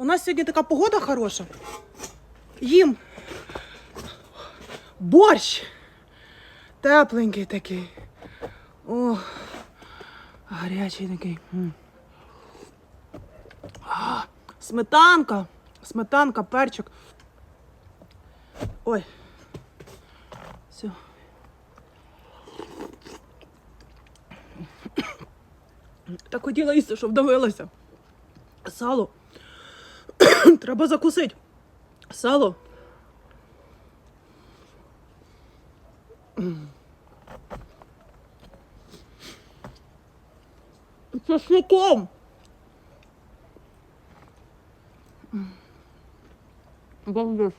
У нас сьогодні така погода хороша. Їм борщ. Тепленький такий. О, гарячий такий. Сметанка. Сметанка, перчик. Ой. Все. Так хотіла їсти, щоб давилася. Сало. Треба закусити. Сало. З Чесноком. Балдеж.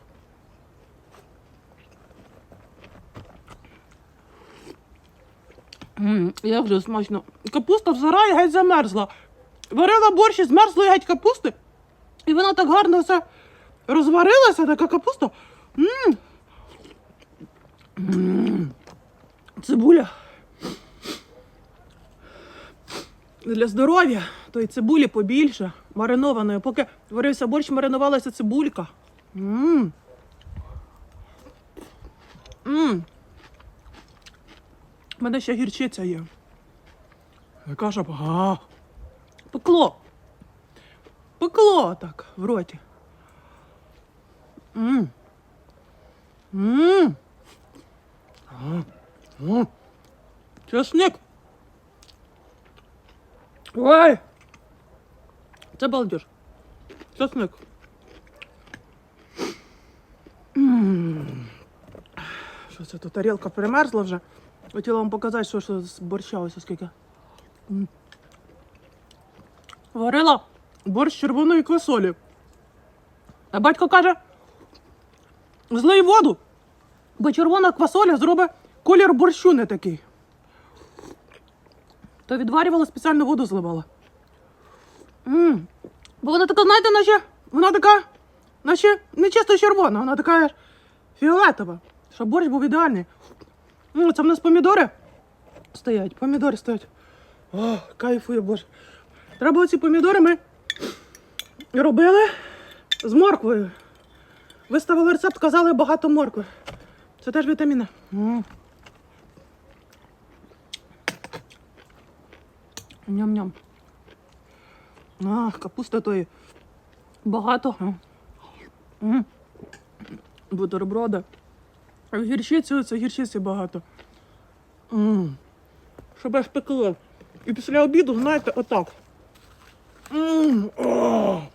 М, Як же смачно. Капуста в геть замерзла. Варила борщ із змерзлої геть капусти. І вона так гарно все розварилася, така капуста. М. Цибуля. Для здоров'я, то й цибулі побільше, маринованої. Поки варився борщ, маринувалася цибулька. М. М. У мене ще гірчиця є. Яка ж а, Пекло. Пекло так в роті. М. М. А, а. Чесник. Ой. Це балдеж. Чесник. М. Що це тут? Тарілка перемерзла вже. Хотіла вам показати, що, що з борща ось скільки. М. Варила Борщ червоної квасолі. А батько каже, злий воду, бо червона квасоля зробить колір борщу не такий. То відварювала, спеціально воду зливала. м Бо вона така, знаєте, наче, вона така, наче не чисто червона, вона така фіолетова. Щоб борщ був ідеальний. М, Це в нас помідори стоять, помідори стоять. О, кайфую, боже. Треба оці помідори ми робили з морквою. Виставили рецепт, казали багато моркви. Це теж вітаміни. Ням-ням. А, капуста тої багато. Бутерброди. А в гірчиці це гірчиці багато. Щоб аж пекли. І після обіду, знаєте, отак. М. О.